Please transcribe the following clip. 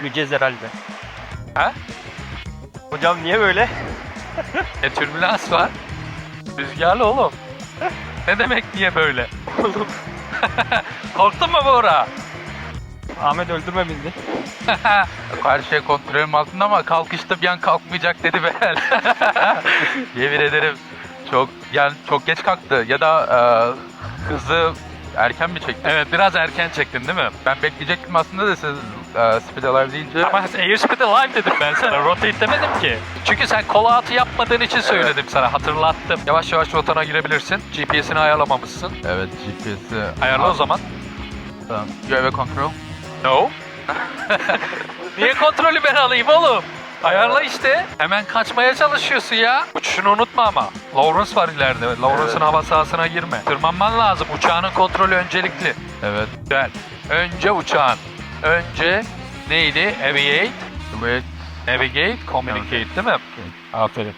Güleceğiz herhalde. Ha? Hocam niye böyle? E türbülans var. Rüzgarlı oğlum. ne demek niye böyle? Oğlum. Korktun mu Buğra? Ahmet öldürme bizi. Her şey kontrolüm altında ama kalkışta bir an kalkmayacak dedi be. Yemin ederim çok yani çok geç kalktı ya da e, hızı erken mi çekti? Evet biraz erken çektin değil mi? Ben bekleyecektim aslında da siz e, speed alive deyince. Ama Airspeed Live dedim ben sana. Rotate demedim ki. Çünkü sen call out'u yapmadığın için söyledim sana. Hatırlattım. Yavaş yavaş rotana girebilirsin. GPS'ini ayarlamamışsın. Evet GPS'i. Ayarla o zaman. Tamam. You have a control? No. Niye kontrolü ben alayım oğlum? Ayarla işte. Hemen kaçmaya çalışıyorsun ya. Uçuşunu unutma ama. Lawrence var ileride. Lawrence'ın Evet. hava sahasına girme. Tırmanman lazım. Uçağının kontrolü öncelikli. Evet. Güzel. Önce uçağın. Önce neydi? Aviate, navigate, communicate değil mi? Aferin.